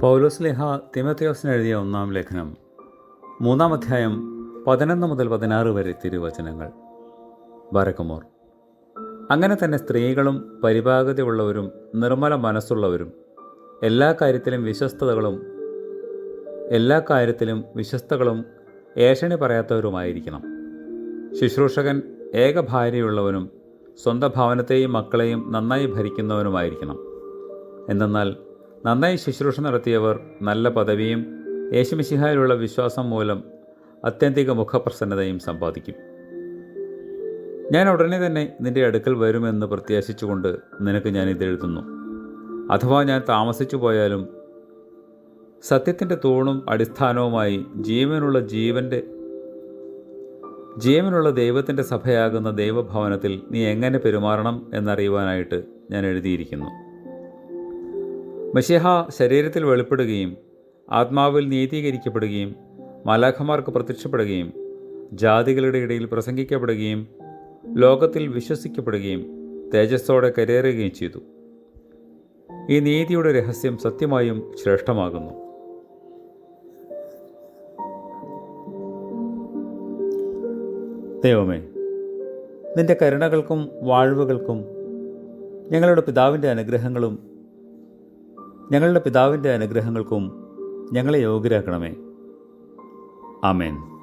പൗലോസ് ലേഹ തിമത്യോസിന് എഴുതിയ ഒന്നാം ലേഖനം മൂന്നാം അധ്യായം പതിനൊന്ന് മുതൽ പതിനാറ് വരെ തിരുവചനങ്ങൾ. ബരക്കുമോർ അങ്ങനെ തന്നെ സ്ത്രീകളും പരിപാകതയുള്ളവരും നിർമ്മല മനസ്സുള്ളവരും എല്ലാ കാര്യത്തിലും വിശ്വസ്തകളും എല്ലാ കാര്യത്തിലും വിശ്വസ്തകളും ഏഷണി പറയാത്തവരുമായിരിക്കണം. ശുശ്രൂഷകൻ ഏക ഭാര്യയുള്ളവനും സ്വന്തം ഭവനത്തെയും മക്കളെയും നന്നായി ഭരിക്കുന്നവനുമായിരിക്കണം. എന്തെന്നാൽ നന്നായി ശുശ്രൂഷ നടത്തിയവർ നല്ല പദവിയും യേശുമിശിഹായിലുള്ള വിശ്വാസം മൂലം അത്യന്തിക മുഖപ്രസന്നതയും സമ്പാദിക്കും. ഞാൻ ഉടനെ തന്നെ നിന്റെ അടുക്കൽ വരുമെന്ന് പ്രത്യാശിച്ചുകൊണ്ട് നിനക്ക് ഞാൻ ഇതെഴുതുന്നു. അഥവാ ഞാൻ താമസിച്ചു പോയാലും സത്യത്തിന്റെ തൂണും അടിസ്ഥാനവുമായി ജീവനുള്ള ജീവന്റെ ജീവനുള്ള ദൈവത്തിന്റെ സഭയാകുന്ന ദൈവഭവനത്തിൽ നീ എങ്ങനെ പെരുമാറണം എന്നറിയുവാനായിട്ട് ഞാൻ എഴുതിയിരിക്കുന്നു. മഷിഹ ശരീരത്തിൽ വെളിപ്പെടുകയും ആത്മാവിൽ നീതീകരിക്കപ്പെടുകയും മലാഖമാർക്ക് പ്രത്യക്ഷപ്പെടുകയും ജാതികളുടെ ഇടയിൽ പ്രസംഗിക്കപ്പെടുകയും ലോകത്തിൽ വിശ്വസിക്കപ്പെടുകയും തേജസ്സോടെ കരേറുകയും ചെയ്തു. ഈ നീതിയുടെ രഹസ്യം സത്യമായും ശ്രേഷ്ഠമാകുന്നു. ദൈവമേ നിന്റെ കരുണകൾക്കും വാഴ്വുകൾക്കും ഞങ്ങളുടെ പിതാവിന്റെ അനുഗ്രഹങ്ങളും ഞങ്ങളുടെ പിതാവിന്റെ അനുഗ്രഹങ്ങൾക്കും ഞങ്ങളെ യോഗ്യരാക്കണമേ. ആമേൻ.